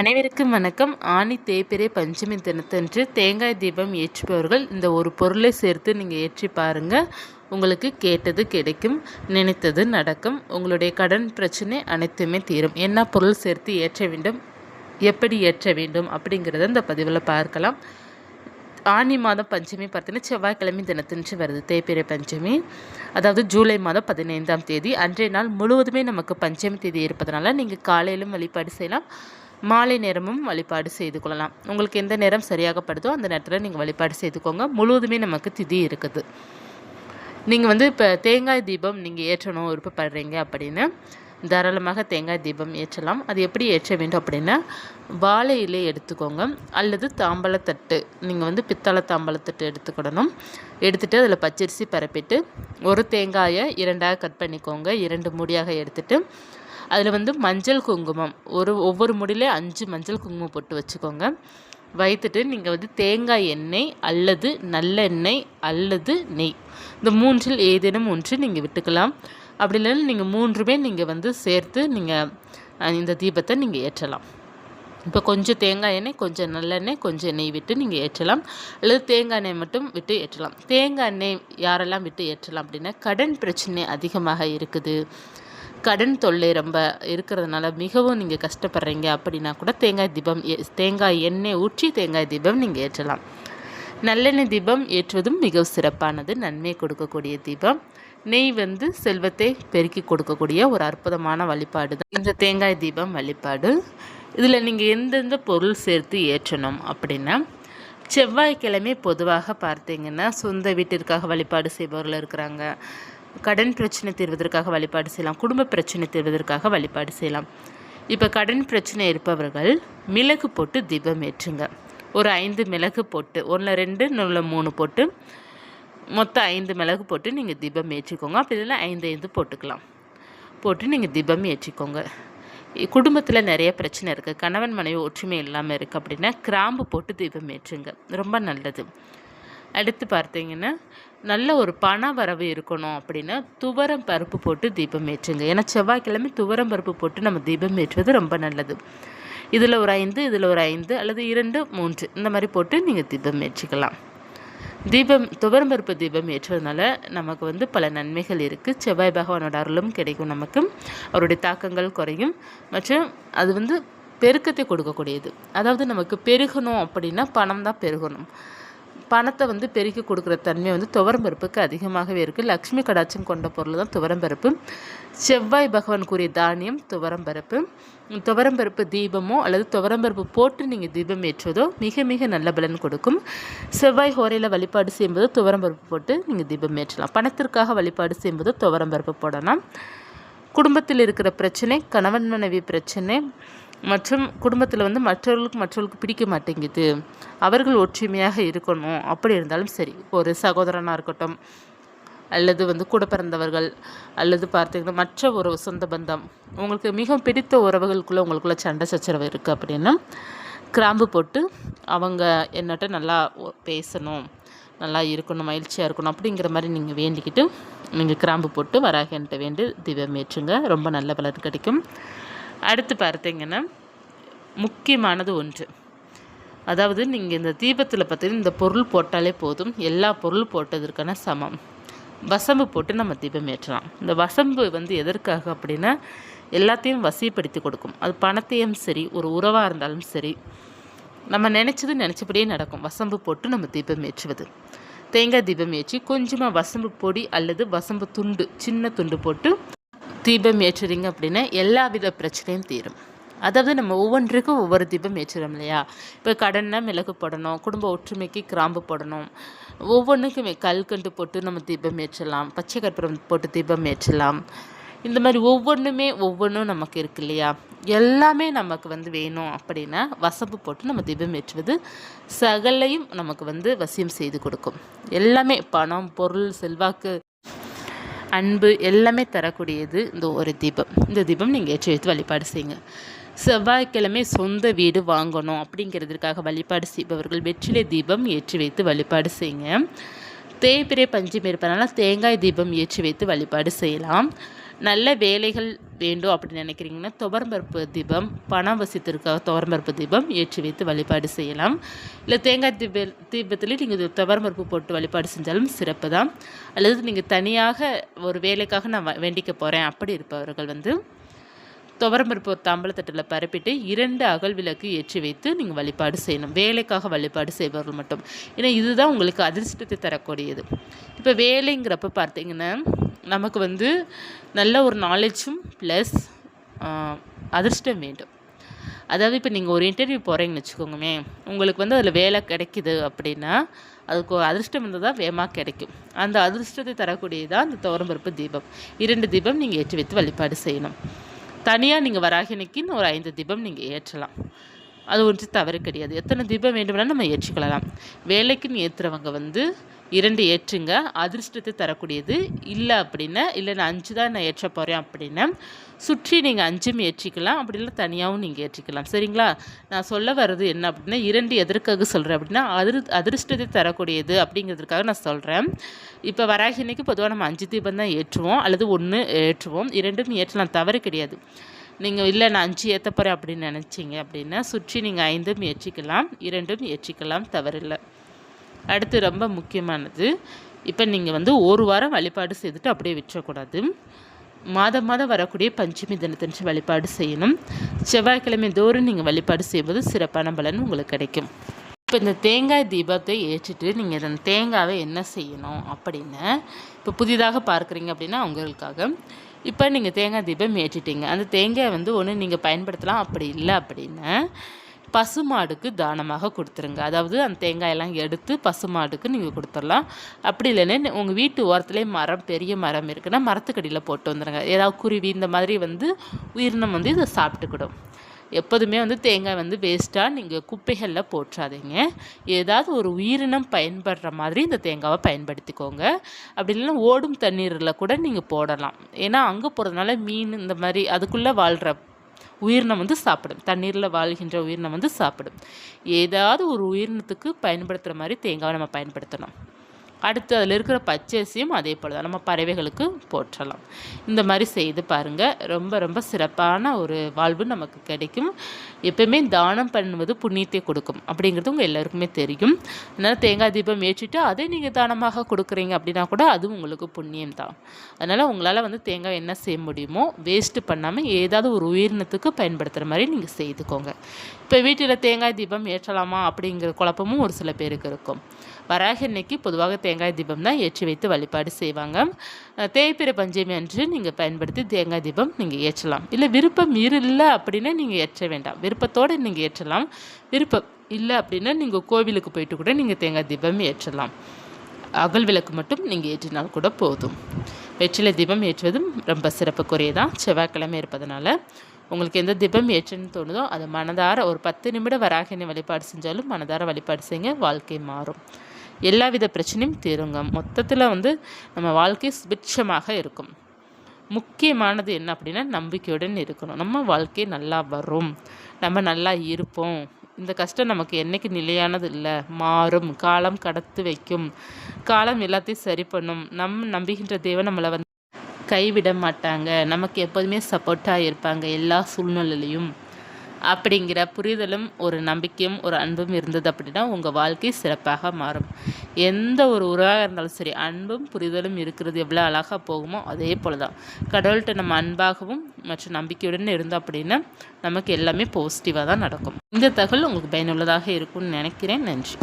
அனைவருக்கும் வணக்கம். ஆனி தேய்பிரை பஞ்சமி தினத்தன்று தேங்காய் தீபம் ஏற்றுபவர்கள் இந்த ஒரு பொருளை சேர்த்து நீங்கள் ஏற்றி பாருங்கள் உங்களுக்கு கேட்டது கிடைக்கும் நினைத்தது நடக்கும். உங்களுடைய கடன் பிரச்சனை அனைத்துமே தீரும். என்ன பொருள் சேர்த்து ஏற்ற வேண்டும் எப்படி ஏற்ற வேண்டும் அப்படிங்கிறத இந்த பதிவில் பார்க்கலாம். ஆனி மாதம் பஞ்சமி பார்த்தீங்கன்னா செவ்வாய்க்கிழமை தினத்தன்று வருது தேய்பிரை பஞ்சமி. அதாவது ஜூலை மாதம் பதினைந்தாம் தேதி. அன்றைய நாள் முழுவதுமே நமக்கு பஞ்சமி தேதி இருப்பதனால நீங்கள் காலையிலும் வழிபாடு செய்யலாம். மாலை நேரமும் வழிபாடு செய்து கொள்ளலாம். உங்களுக்கு எந்த நேரம் சரியாகப்படுதோ அந்த நேரத்தில் நீங்கள் வழிபாடு செய்துக்கோங்க. முழுவதுமே நமக்கு திதி இருக்குது. நீங்கள் வந்து இப்போ தேங்காய் தீபம் நீங்கள் ஏற்றணும் விருப்பப்படுறீங்க அப்படின்னு தாராளமாக தேங்காய் தீபம் ஏற்றலாம். அது எப்படி ஏற்ற வேண்டும் அப்படின்னா வாழை இலை எடுத்துக்கோங்க. அல்லது தாம்பழத்தட்டு நீங்கள் வந்து பித்தளை தாம்பழத்தட்டு எடுத்துக்கிடணும். எடுத்துகிட்டு அதில் பச்சரிசி பரப்பிட்டு ஒரு தேங்காயை இரண்டாக கட் பண்ணிக்கோங்க. இரண்டு மூடியாக எடுத்துகிட்டு அதில் வந்து மஞ்சள் குங்குமம். ஒரு ஒவ்வொரு முடியிலே அஞ்சு மஞ்சள் குங்குமம் போட்டு வச்சுக்கோங்க. வைத்துட்டு நீங்கள் வந்து தேங்காய் எண்ணெய் அல்லது நல்லெண்ணெய் அல்லது நெய். இந்த மூன்றில் ஏதேனும் ஒன்று நீங்கள் விட்டுக்கலாம். அப்படி இல்லைன்னா நீங்கள் மூன்றுமே நீங்கள் வந்து சேர்த்து நீங்கள் இந்த தீபத்தை நீங்கள் ஏற்றலாம். இப்போ கொஞ்சம் தேங்காய் எண்ணெய் கொஞ்சம் நல்லெண்ணெய் கொஞ்சம் நெய் விட்டு நீங்கள் ஏற்றலாம். அல்லது தேங்காய் எண்ணெய் மட்டும் விட்டு ஏற்றலாம். தேங்காய் எண்ணெய் யாரெல்லாம் விட்டு ஏற்றலாம் அப்படின்னா கடன் பிரச்சனை அதிகமாக இருக்குது. கடன் தொல்லை ரொம்ப இருக்கிறதுனால மிகவும் நீங்கள் கஷ்டப்படுறீங்க அப்படின்னா கூட தேங்காய் தீபம் தேங்காய் எண்ணெய் ஊற்றி தேங்காய் தீபம் நீங்கள் ஏற்றலாம். நல்லெண்ணெய் தீபம் ஏற்றுவதும் மிகவும் சிறப்பானது. நன்மை கொடுக்கக்கூடிய தீபம். நெய் வந்து செல்வத்தை பெருக்கி கொடுக்கக்கூடிய ஒரு அற்புதமான வழிபாடு தான். இந்த தேங்காய் தீபம் வழிபாடு. இதில் நீங்கள் எந்தெந்த பொருள் சேர்த்து ஏற்றணும் அப்படின்னா செவ்வாய்க்கிழமை பொதுவாக பார்த்தீங்கன்னா சொந்த வீட்டிற்காக வழிபாடு செய்பவர்கள் இருக்கிறாங்க. கடன் பிரச்சனை தீர்வதற்காக வழிபாடு செய்யலாம் குடும்ப பிரச்சனை தீர்வதற்காக வழிபாடு செய்யலாம். இப்போ கடன் பிரச்சனை இருப்பவர்கள் மிளகு போட்டு தீபம் ஏற்றுங்க. ஒரு ஐந்து மிளகு போட்டு ஒன்றில் ரெண்டு நூலில் மூணு போட்டு மொத்தம் ஐந்து மிளகு போட்டு நீங்கள் தீபம் ஏற்றிக்கோங்க. அப்படி இல்லைன்னா ஐந்து ஐந்து போட்டுக்கலாம். போட்டு நீங்கள் தீபம் ஏற்றிக்கோங்க. குடும்பத்தில் நிறைய பிரச்சனை இருக்குது கணவன் மனைவி ஒற்றுமை இல்லாமல் இருக்குது அப்படின்னா கிராம்பு போட்டு தீபம் ஏற்றுங்க. ரொம்ப நல்லது. அடுத்து பார்த்தீங்கன்னா நல்ல ஒரு பண வரவு இருக்கணும் அப்படின்னா துவரம் பருப்பு போட்டு தீபம் ஏற்றுங்க. ஏன்னா செவ்வாய்க்கிழமை துவரம் பருப்பு போட்டு நம்ம தீபம் ஏற்றுவது ரொம்ப நல்லது. இதில் ஒரு ஐந்து இதில் ஒரு ஐந்து அல்லது இரண்டு மூன்று இந்த மாதிரி போட்டு நீங்கள் தீபம் ஏற்றிக்கலாம். தீபம் துவரம் பருப்பு தீபம் ஏற்றுவதனால நமக்கு வந்து பல நன்மைகள் இருக்குது செவ்வாய் பகவானோட அருளும் கிடைக்கும் நமக்கு. அவருடைய தாக்கங்கள் குறையும். மற்றும் அது வந்து பெருக்கத்தை கொடுக்கக்கூடியது. அதாவது நமக்கு பெருகணும் அப்படின்னா பணம் தான் பெருகணும். பணத்தை வந்து பெருக்கி கொடுக்குற தன்மை வந்து துவரம்பருப்புக்கு அதிகமாகவே இருக்குது லக்ஷ்மி கடாட்சம் கொண்ட பொருள் தான் துவரம்பருப்பு செவ்வாய் பகவான் கூறிய தானியம் துவரம்பருப்பு துவரம்பருப்பு தீபமோ அல்லது துவரம்பருப்பு போட்டு நீங்கள் தீபம் ஏற்றுவதோ மிக மிக நல்ல பலன் கொடுக்கும். செவ்வாய் ஹோரையில் வழிபாடு செய்யும்போது துவரம்பருப்பு போட்டு நீங்கள் தீபம் ஏற்றலாம். பணத்திற்காக வழிபாடு செய்யும்போது துவரம்பருப்பு போடலாம். குடும்பத்தில் இருக்கிற பிரச்சனை கணவன் மனைவி பிரச்சனை மற்றும் குடும்பத்தில் வந்து மற்றவர்களுக்கு மற்றவர்களுக்கு பிடிக்க மாட்டேங்குது. அவர்கள் ஒற்றுமையாக இருக்கணும். அப்படி இருந்தாலும் சரி ஒரு சகோதரனாக இருக்கட்டும் அல்லது வந்து கூட பிறந்தவர்கள் அல்லது பார்த்தீங்கன்னா மற்ற ஒரு சொந்த பந்தம். உங்களுக்கு மிகவும் பிடித்த உறவுகளுக்குள்ளே உங்களுக்குள்ளே சண்டை சச்சரவு இருக்குது அப்படின்னா கிராம்பு போட்டு அவங்க என்னட்ட நல்லா பேசணும். நல்லா இருக்கணும் மகிழ்ச்சியாக இருக்கணும் அப்படிங்கிற மாதிரி நீங்கள் வேண்டிக்கிட்டு நீங்கள் கிராம்பு போட்டு வராகன்ட்ட வேண்டி தீபம் ஏற்றுங்க. ரொம்ப நல்ல பலன் கிடைக்கும். அடுத்து பார்த்தீங்கன்னா முக்கியமானது ஒன்று. அதாவது நீங்கள் இந்த தீபத்தில் பார்த்தீங்கன்னா இந்த பொருள் போட்டாலே போதும். எல்லா பொருள் போட்டதற்கான சமம். வசம்பு போட்டு நம்ம தீபம் ஏற்றலாம். இந்த வசம்பு வந்து எதற்காக அப்படின்னா எல்லாத்தையும் வசிப்படுத்தி கொடுக்கும். அது பணத்தையும் சரி ஒரு உறவாக இருந்தாலும் சரி நம்ம நினச்சது நினச்சபடியே நடக்கும். வசம்பு போட்டு நம்ம தீபம் ஏற்றுவது. தேங்காய் தீபம் ஏற்றி கொஞ்சமாக வசம்பு பொடி அல்லது வசம்பு துண்டு சின்ன துண்டு போட்டு தீபம் ஏற்றுறீங்க அப்படின்னா எல்லா வித பிரச்சனையும் தீரும். அதாவது நம்ம ஒவ்வொன்றுக்கும் ஒவ்வொரு தீபம் ஏற்றுறோம் இல்லையா? இப்போ கடன்னா மிளகு போடணும் குடும்ப ஒற்றுமைக்கு கிராம்பு போடணும். ஒவ்வொன்றுக்குமே கல்கண்டு போட்டு நம்ம தீபம் ஏற்றலாம் பச்சை கற்பூரம் போட்டு தீபம் ஏற்றலாம். இந்த மாதிரி ஒவ்வொன்றுமே ஒவ்வொன்றும் நமக்கு இருக்கு இல்லையா? எல்லாமே நமக்கு வந்து வேணும் அப்படின்னா வசப்பு போட்டு நம்ம தீபம் ஏற்றுவது சகலையும் நமக்கு வந்து வசியம் செய்து கொடுக்கும். எல்லாமே பணம் பொருள் செல்வாக்கு அன்பு எல்லாமே தரக்கூடியது இந்த ஒரு தீபம். இந்த தீபம் நீங்கள் ஏற்றி வைத்து வழிபாடு செய்யுங்க. செவ்வாய்க்கிழமை சொந்த வீடு வாங்கணும் அப்படிங்கிறதுக்காக வழிபாடு செய்பவர்கள் வெற்றிலை தீபம் ஏற்றி வைத்து வழிபாடு செய்யுங்க. தேய்பிரை பஞ்சம் இருப்பதனால தேங்காய் தீபம் ஏற்றி வைத்து வழிபாடு செய்யலாம். நல்ல வேலைகள் வேண்டும் அப்படின்னு நினைக்கிறீங்கன்னா துவரம்பருப்பு தீபம் பணம் வசித்திருக்க துவரம்பருப்பு தீபம் ஏற்றி வைத்து வழிபாடு செய்யலாம். இல்லை தேங்காய் தீப தீபத்தில் நீங்கள் துவரம்பருப்பு போட்டு வழிபாடு செஞ்சாலும் சிறப்பு தான். அல்லது நீங்கள் தனியாக ஒரு வேலைக்காக நான் வ- வேண்டிக்க போகிறேன் அப்படி இருப்பவர்கள் வந்து துவரம்பருப்பு ஒரு தாம்பளத்தட்டில் பரப்பிட்டு இரண்டு அகல் விளக்கு ஏற்றி வைத்து நீங்கள் வழிபாடு செய்யணும். வேலைக்காக வழிபாடு செய்பவர்கள் மட்டும். ஏன்னா இதுதான் உங்களுக்கு அதிர்ஷ்டத்தை தரக்கூடியது. இப்போ வேலைங்கிறப்ப பார்த்தீங்கன்னா நமக்கு வந்து நல்ல ஒரு நாலேஜும் ப்ளஸ் அதிர்ஷ்டம் வேண்டும். அதாவது இப்போ நீங்கள் ஒரு இன்டர்வியூ போகிறீங்கன்னு வச்சுக்கோங்கமே உங்களுக்கு வந்து அதில் வேலை கிடைக்குது அப்படின்னா அதுக்கு ஒரு அதிர்ஷ்டம் இருந்தால் தான் வேகமாக கிடைக்கும். அந்த அதிர்ஷ்டத்தை தரக்கூடியதான் அந்த துவரம்பருப்பு தீபம். இரண்டு தீபம் நீங்கள் ஏற்றி வைத்து வழிபாடு செய்யணும். தனியாக நீங்கள் வராகினிக்குன்னு ஒரு ஐந்து தீபம் நீங்கள் ஏற்றலாம். அது ஒன்று தவறு கிடையாது. எத்தனை தீபம் வேண்டுமானாலும் நம்ம ஏற்றிக்கொள்ளலாம். வேலைக்குன்னு ஏற்றுறவங்க வந்து இரண்டு ஏற்றுங்க. அதிர்ஷ்டத்தை தரக்கூடியது. இல்லை அப்படின்னா இல்லை நான் அஞ்சு தான் நான் ஏற்ற போகிறேன் அப்படின்னா சுற்றி நீங்கள் அஞ்சும் ஏற்றிக்கலாம். அப்படி இல்லை தனியாகவும் நீங்கள் ஏற்றிக்கலாம். சரிங்களா? நான் சொல்ல வர்றது என்ன அப்படின்னா இரண்டு எதற்காக சொல்கிறேன் அப்படின்னா அதிர் அதிர்ஷ்டத்தை தரக்கூடியது அப்படிங்கிறதுக்காக நான் சொல்கிறேன் இப்போ வராகினைக்கு பொதுவாக நம்ம அஞ்சு தீபம் தான் ஏற்றுவோம். அல்லது ஒன்று ஏற்றுவோம். இரண்டும் ஏற்றலாம். தவறு கிடையாது. நீங்கள் இல்லை நான் அஞ்சு ஏற்ற போகிறேன் அப்படின்னு நினச்சிங்க அப்படின்னா சுற்றி நீங்கள் ஐந்தும் ஏற்றிக்கலாம். இரண்டும் ஏற்றிக்கலாம். தவறில்லை. அடுத்து ரொம்ப முக்கியமானது. இப்போ நீங்கள் வந்து ஒரு வாரம் வழிபாடு செய்துட்டு அப்படியே விற்றக்கூடாது மாதம் மாதம் வரக்கூடிய பஞ்சமி தினத்தன்று வழிபாடு செய்யணும். செவ்வாய்க்கிழமை தோறும் நீங்கள் வழிபாடு செய்வது சிறப்பான பலன் உங்களுக்கு கிடைக்கும். இப்போ இந்த தேங்காய் தீபத்தை ஏற்றிட்டு நீங்கள் இந்த தேங்காவை என்ன செய்யணும் அப்படின்னு இப்போ புதிதாக பார்க்குறீங்க அப்படின்னா அவங்களுக்காக. இப்போ நீங்கள் தேங்காய் தீபம் ஏற்றிட்டீங்க. அந்த தேங்காய் வந்து ஒன்று நீங்கள் பயன்படுத்தலாம். அப்படி இல்லை அப்படின்னு பசுமாடுக்கு தானமாக கொடுத்துருங்க. அதாவது அந்த தேங்காயெல்லாம் எடுத்து பசுமாடுக்கு நீங்கள் கொடுத்துடலாம். அப்படி இல்லைன்னா உங்கள் வீட்டு ஓரத்துலேயே மரம் பெரிய மரம் இருக்குன்னா மரத்துக்கடியில் போட்டு வந்துடுங்க ஏதாவது குருவி இந்த மாதிரி வந்து உயிரினம் வந்து இதை சாப்பிட்டுக்கிடும். எப்போதுமே வந்து தேங்காய் வந்து வேஸ்ட்டாக நீங்கள் குப்பைகளில் போட்டுறாதீங்க ஏதாவது ஒரு உயிரினம் பயன்படுற மாதிரி இந்த தேங்காவை பயன்படுத்திக்கோங்க. அப்படி இல்லைன்னா ஓடும் தண்ணீரில் கூட நீங்கள் போடலாம். ஏன்னா அங்கே போகிறதுனால மீன் இந்த மாதிரி அதுக்குள்ளே வாழ்கிற உயிரினம் வந்து சாப்பிடும். தண்ணீரில் வாழ்கின்ற உயிரினம் வந்து சாப்பிடும். ஏதாவது ஒரு உயிரினத்துக்கு பயன்படுத்துகிற மாதிரி தேங்காவை நம்ம பயன்படுத்தணும். அடுத்து அதில் இருக்கிற பச்சரிசியும் அதே போல் தான் நம்ம பறவைகளுக்கு போற்றலாம். இந்த மாதிரி செய்து பாருங்கள் ரொம்ப ரொம்ப சிறப்பான ஒரு வாழ்வு நமக்கு கிடைக்கும். எப்பயுமே தானம் பண்ணுவது புண்ணியத்தை கொடுக்கும் அப்படிங்கிறது உங்கள் எல்லாருக்குமே தெரியும். அதனால் தேங்காய் தீபம் ஏற்றிட்டு அதை நீங்கள் தானமாக கொடுக்குறீங்க அப்படின்னா கூட அதுவும் உங்களுக்கு புண்ணியம் தான். அதனால் உங்களால் வந்து தேங்காய் என்ன செய்ய முடியுமோ வேஸ்ட்டு பண்ணாமல் ஏதாவது ஒரு உயிரினத்துக்கு பயன்படுத்துகிற மாதிரி நீங்கள் செய்துக்கோங்க. இப்போ வீட்டில் தேங்காய் தீபம் ஏற்றலாமா அப்படிங்கிற குழப்பமும் ஒரு சில பேருக்கு இருக்கும். வராக அன்னைக்கு பொதுவாக தேங்காய் தீபம் தான் ஏற்றி வைத்து வழிபாடு செய்வாங்க. அஹ் தேய்பிறை பஞ்சமி அன்று நீங்கள் பயன்படுத்தி தேங்காய் தீபம் நீங்கள் ஏற்றலாம். இல்லை விருப்பம் இல்லை அப்படின்னா நீங்கள் ஏற்ற வேண்டாம். விருப்பத்தோடு நீங்கள் ஏற்றலாம். விருப்பம் இல்லை அப்படின்னா நீங்கள் கோவிலுக்கு போயிட்டு கூட நீங்கள் தேங்காய் தீபம் ஏற்றலாம். அகல் விளக்கு மட்டும் நீங்கள் ஏற்றினால் கூட போதும். வெற்றிலை தீபம் ஏற்றுவதும் ரொம்ப சிறப்புக்குரியதான் செவ்வாய்க்கிழமை இருப்பதனால உங்களுக்கு எந்த தீபம் ஏற்றுன்னு தோணுதோ அதை மனதார ஒரு பத்து நிமிடம் வராகினி வழிபாடு செஞ்சாலும் மனதார வழிபாடு செய்யுங்க. வாழ்க்கை மாறும். எல்லாவித பிரச்சனையும் தீருங்க. மொத்தத்தில் வந்து நம்ம வாழ்க்கை சுபிட்சமாக இருக்கும். முக்கியமானது என்ன அப்படின்னா நம்பிக்கையுடன் இருக்கணும். நம்ம வாழ்க்கை நல்லா வரும். நம்ம நல்லா இருப்போம். இந்த கஷ்டம் நமக்கு என்னைக்கு நிலையானது இல்லை. மாறும். காலம் கடத்து வைக்கும். காலம் எல்லாத்தையும் சரி பண்ணும். நம் நம்புகின்ற தேவன் நம்மளை வந்து கைவிட மாட்டாங்க. நமக்கு எப்போதுமே சப்போர்ட்டாக இருப்பாங்க. எல்லா சூழ்நிலையிலையும் அப்படிங்கிற புரிதலும் ஒரு நம்பிக்கையும் ஒரு அன்பும் இருந்தது அப்படின்னா உங்கள் வாழ்க்கை சிறப்பாக மாறும். எந்த ஒரு உறவாக இருந்தாலும் சரி அன்பும் புரிதலும் இருக்கிறது எவ்வளோ அழகாக போகுமோ அதே போல் தான் கடவுள்கிட்ட நம்ம அன்பாகவும் மற்றும் நம்பிக்கையுடன் இருந்தோம் அப்படின்னா நமக்கு எல்லாமே பாசிட்டிவாக தான் நடக்கும். இந்த தகவல் உங்களுக்கு பயனுள்ளதாக இருக்கும்னு நினைக்கிறேன். நன்றி.